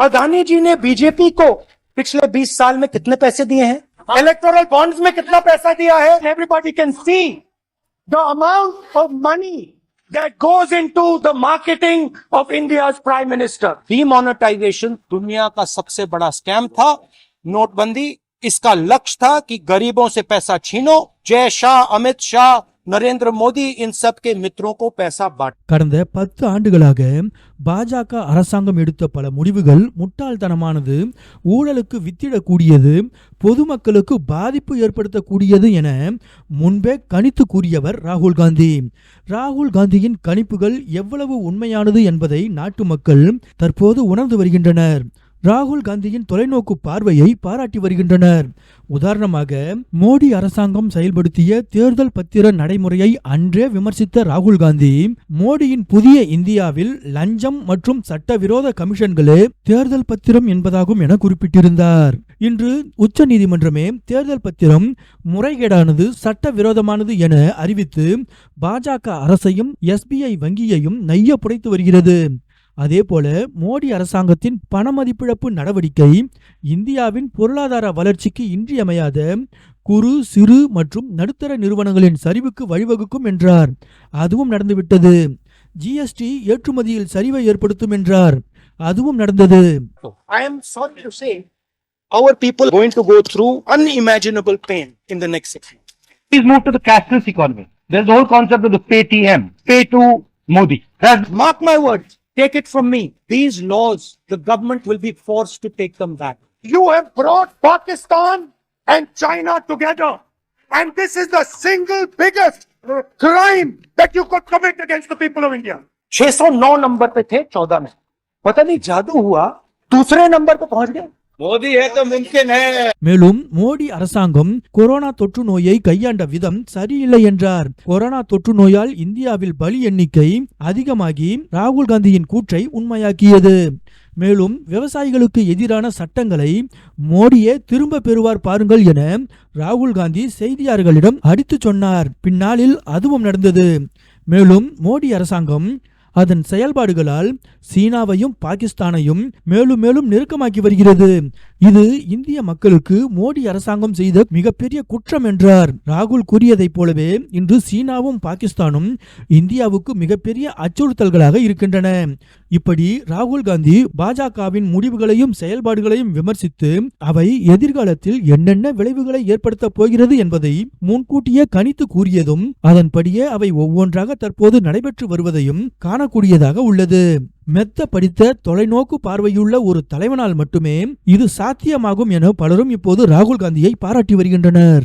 अदानी जी ने बीजेपी को पिछले 20 साल में कितने पैसे दिए हैं? इलेक्टोरल बॉन्ड्स में कितना पैसा दिया है? Everybody can see the amount of money that goes into the marketing of India's prime minister. Demonetisation दुनिया का सबसे बड़ा स्कैम था। नोटबंदी इसका लक्ष्य था कि गरीबों से पैसा छीनो। जय शाह अमित शाह நரேந்திர மோடி இன் சப்கே மித்ரோக்கோ பேசா பாட். கடந்த பத்து ஆண்டுகளாக பாஜக அரசாங்கம் எடுத்த பல முடிவுகள் முட்டாள்தனமானது ஊழலுக்கு வித்திடக்கூடியது பொதுமக்களுக்கு பாதிப்பு ஏற்படுத்தக்கூடியது என முன்பே கணித்து கூறியவர் ராகுல் காந்தி. ராகுல் காந்தியின் கணிப்புகள் எவ்வளவு உண்மையானது என்பதை நாட்டு மக்கள் தற்போது உணர்ந்து வருகின்றனர். ராகுல் காந்தியின் தொலைநோக்கு பார்வையை பாராட்டி வருகின்றனர். உதாரணமாக மோடி அரசாங்கம் செயல்படுத்திய தேர்தல் பத்திர நடைமுறையை அன்றே விமர்சித்த ராகுல் காந்தி மோடியின் புதிய இந்தியாவில் லஞ்சம் மற்றும் சட்டவிரோத கமிஷன்களே தேர்தல் பத்திரம் என்பதாகும் என குறிப்பிட்டிருந்தார். இன்று உச்ச நீதிமன்றமே தேர்தல் பத்திரம் முறைகேடானது சட்டவிரோதமானது என அறிவித்து பாஜக அரசையும் எஸ்பிஐ வங்கியையும் நைய புடைத்து வருகிறது. அதேபோல மோடி அரசாங்கத்தின் பணமதிப்பிழப்பு நடவடிக்கை இந்தியாவின் பொருளாதார வளர்ச்சிக்கு இன்றியமையாத குறு சிறு மற்றும் நடுத்தர நிறுவனங்களின் சரிவுக்கு வழிவகுக்கும் என்றார் அதுவும் நடந்துவிட்டது ஜிஎஸ்டி ஏற்றுமதியில் சரிவை ஏற்படுத்தும் என்றார் அதுவும் நடந்தது I am sorry to say, our people going to go through unimaginable pain in the next six months. Please move to the cashless economy. There's the whole concept of the pay TM, pay to Modi. That's Mark my words, take it from me. These laws, the government will be forced to take them back. You have brought Pakistan and China together. And this is the single biggest crime that you could commit against the people of India. 609 number पे थे 14 में पता नहीं जादू हुआ दूसरे number पे पहुंच गए மோடி மேலும் மோடி அரசாங்கம் கொரோனா தொற்று நோயை கையாண்ட விதம் சரியில்லை என்றார். கொரோனா தொற்று நோயால் இந்தியாவில் பலி எண்ணிக்கை அதிகமாகி ராகுல் காந்தியின் கூற்றை உண்மையாக்கியது. மேலும் விவசாயிகளுக்கு எதிரான சட்டங்களை மோடியே திரும்ப பெறுவார் பாருங்கள் என ராகுல் காந்தி செய்தியாளர்களிடம் அடித்து சொன்னார். பின்னாளில் அதுவும் நடந்தது. மேலும் மோடி அரசாங்கம் அதன் செயல்பாடுகளால் சீனாவையும் பாகிஸ்தானையும் மேலும் மேலும் நெருக்கமாக்கி வருகிறது. இது இந்திய மக்களுக்கு மோடி அரசாங்கம் செய்த மிகப்பெரிய குற்றம் என்றார். ராகுல் கூறியதைப் போலவே இன்று சீனாவும் பாகிஸ்தானும் இந்தியாவுக்கு மிகப்பெரிய அச்சுறுத்தல்களாக இருக்கின்றன. இப்படி ராகுல் காந்தி பாஜகவின் முடிவுகளையும் செயல்பாடுகளையும் விமர்சித்து அவை எதிர்காலத்தில் என்னென்ன விளைவுகளை ஏற்படுத்தப் போகிறது என்பதை முன்கூட்டியே கணித்து கூறியதும் அதன்படியே அவை ஒவ்வொன்றாக தற்போது நடைபெற்று வருவதையும் காணக்கூடியதாக உள்ளது. மெத்த படித்த தொலைநோக்கு பார்வையுள்ள ஒரு தலைவனால் மட்டுமே இது சாத்தியமாகும் என பலரும் இப்போது ராகுல் காந்தியை பாராட்டி வருகின்றனர்.